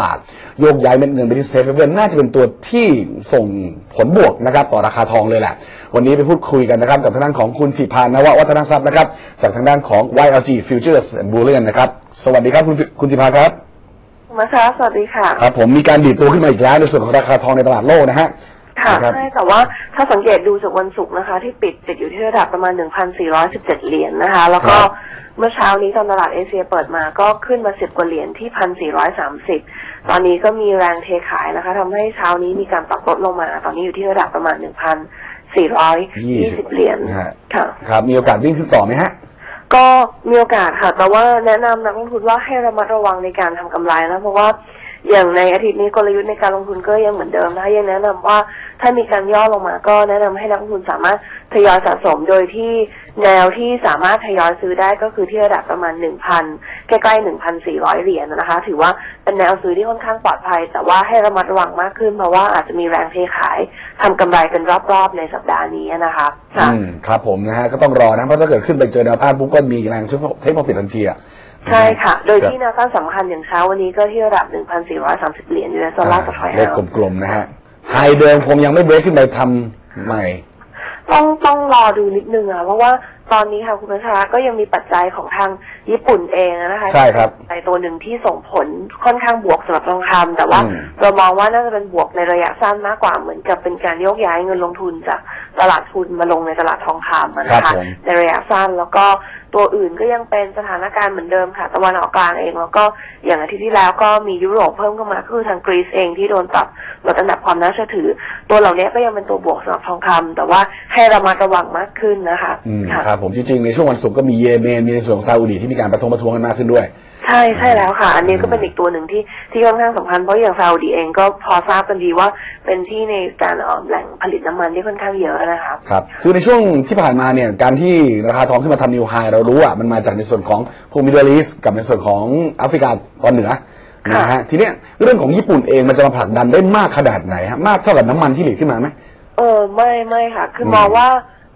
ตลาดโยกย้ายเม็ดเงินไปที่เซฟเว่นน่าจะเป็นตัวที่ส่งผลบวกนะครับต่อราคาทองเลยแหละ วันนี้ไปพูดคุยกันนะครับกับทางด้านของคุณธิพานนววัฒนทรัพย์นะครับจากทางด้านของ YLG Futures and Bullion นะครับสวัสดีครับคุณคุณธิพานครับมาคะสวัสดีค่ะครับผมมีการดีดตัวขึ้นมาอีกแล้วในส่วนของราคาทองในตลาดโลกนะฮะค่ะครับใช่แต่ว่าถ้าสังเกตดูจากวันศุกร์นะคะ ที่ปิดติดอยู่ที่ระดับประมาณ 1,417 เหรียญนะคะ แล้วก็ เมื่อเช้านี้ตอนตลาดเอเชียเปิดมาก็ขึ้นมา10กว่าเหรียญที่1,430ตอนนี้ก็มีแรงเทขายนะคะทำให้เช้านี้มีการปรับลดลงมา ตอนนี้อยู่ที่ระดับประมาณ1,420เหรียญนะฮะค่ะครับ มีโอกาสวิ่งขึ้นต่อไหมฮะก็มีโอกาสค่ะ แต่ว่าแนะนำนักลงทุนว่าให้ระมัดระวังในการทำกำไรนะเพราะว่า อย่างในอาทิตย์นี้กลยุทธ์ในการลงทุนก็ยังเหมือนเดิมนะคะยังแนะนำว่าถ้ามีการย่อลงมาก็แนะนำให้นักลงทุนสามารถทยอยสะสมโดยที่แนวที่สามารถทยอยซื้อได้ก็คือที่ระดับประมาณหนึ่งพันใกล้ๆหนึ่งพันสี่ร้อยเหรียญนะคะ ถือว่าเป็นแนวซื้อที่ค่อนข้างปลอดภัย แต่ว่าให้ระมัดระวังมากขึ้นเพราะว่าอาจจะมีแรงเทขายทำกำไรกันรอบๆในสัปดาห์นี้นะคะอืมครับผมนะฮะก็ต้องรอนะเพราะถ้าเกิดขึ้นไปเจอแนวต้านปุ๊บก็มีแรงช่วยเทคโปรฟิตทันทีอะ ใช่ค่ะ โดยที่แนวต้านสำคัญอย่างเช้าวันนี้ก็ที่ระดับ 1,430 เหรียญยูเอสดอลลาร์ต่อทอยเลขออนซ์กลมๆนะฮะไฮเดิมคงยังไม่เบรกขึ้นไปทำใหม่ ต้องต้องรอดูนิดนึงอะเพราะว่าตอนนี้ค่ะคุณประชาก็ยังมีปัจจัยของทาง ญี่ปุ่นเองนะคะใช่ครับในตัวหนึ่งที่ส่งผลค่อนข้างบวกสำหรับทองคำแต่ว่าอืมเรามองว่าน่าจะเป็นบวกในระยะสั้นมากกว่าเหมือนกับเป็นการโยกย้ายเงินลงทุนจากตลาดทุนมาลงในตลาดทองคำอะครันะบคะผมในระยะสั้นแล้วก็ตัวอื่นก็ยังเป็นสถานการณ์เหมือนเดิมค่ะตะวันออกกลางเองแล้วก็อย่างอาทิตย์ที่แล้วก็มียุโรปเพิ่มเข้ามาก็คือทางกรีซเองที่โดนปรับลดอันดับความน่าเชื่อถือ ตัวเหล่านี้ก็ยังเป็นตัวบวกสำหรับทองคำแต่ว่าให้ระมัดระวังมากขึ้นนะคะอืมค่ะครับผมจริงๆในช่วงวันศุกร์ก็มีเยเมนมีในส่วนของซาอุดีที่มีการประท้วงประท้วงกันมากขึ้นด้วย ใช่ใช่แล้วค่ะ อันนี้ก็เป็นอีกตัวหนึ่งที่ที่ค่อนข้างสำคัญเพราะอย่างซาอุดีเองก็พอทราบกันดีว่าเป็นที่ในการเอ่อแหล่งผลิตน้ำมันที่ค่อนข้างเยอะนะคะครับคือในช่วงที่ผ่านมาเนี่ยการที่ราคาทองขึ้นมาทำนิวไฮเรารู้อะมันมาจากในส่วนของพวกมิดเดิลอีสกับในส่วนของแอฟริกาตอนเหนือนะฮะทีเนี้ยเรื่องของญี่ปุ่นเองมันจะมาผลักดันได้มากขนาดไหนฮะมากเท่ากับน้ำมันที่หลีกขึ้นมาไหมเออไม่ไม่ค่ะ คืออมมองว่า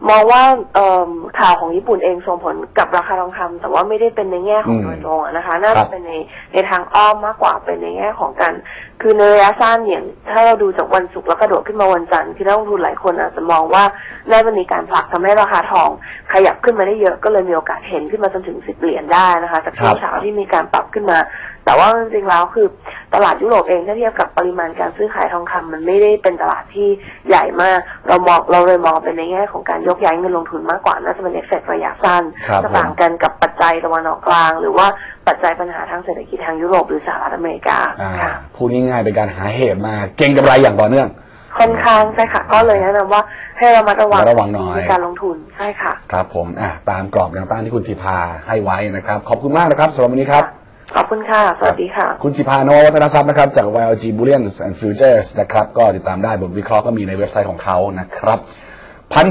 มองว่าเอ่อข่าวของญี่ปุ่นเองส่งผลกับราคาทองคำแต่ว่าไม่ได้เป็นในแง่ของอืมโดยตรงอะนะคะน่าครัจะบเป็นในในทางอ้อมมากกว่าเป็นในแง่ของการคือในระยะสั้นอย่างถ้าเราดูจากวันศุกร์แล้วกระโดดขึ้นมาวันจันทร์คือนักลงทุนหลายคนอาจจะมองว่าได้มันมีการผลักทำให้ราคาทอง ขยับขึ้นมาได้เยอะก็เลยมีโอกาสเห็นขึ้นมาจนถึงสิบเหรียญได้นะคะจากช่วงครับเช้าที่มีการปรับขึ้นมา แต่ว่าจริงๆแล้วคือ ตลาดยุโรปเองถ้าเทียบกับปริมาณการซื้อขายทองคำมันไม่ได้เป็นตลาดที่ใหญ่มาก เรามองเราเลยมองเป็นในแง่ของการยกย้ายเงินลงทุนมากกว่าน่าจะเป็นเอฟเฟกต์ระยะสั้นครับจะต่างกันกับปัจจัยตะวันออกกลาง หรือว่าปัจจัยปัญหาทางเศรษฐกิจทางยุโรปหรือสหรัฐอเมริกาอ่าค่ะพูดง่ายๆเป็นการหาเหตุมาเก่งกำไรอย่างต่อเนื่องค่อนข้างใช่ค่ะ ก็เลยแนะนำว่าให้เรามาระวังระมัดระวังหน่อยในการลงทุนใช่ค่ะ ครับผมอะตามกรอบแนวต้านที่คุณทิพาให้ไว้นะครับ ขอบคุณมากนะครับสำหรับวันนี้ครับ ขอบคุณค่ะ สวัสดีค่ะ คุณทิพานววัฒนทรัพย์นะครับ จาก YLG Bullion and Futures นะครับ ก็ติดตามได้บทวิเคราะห์ก็มีในเว็บไซต์ของเขานะครับพัน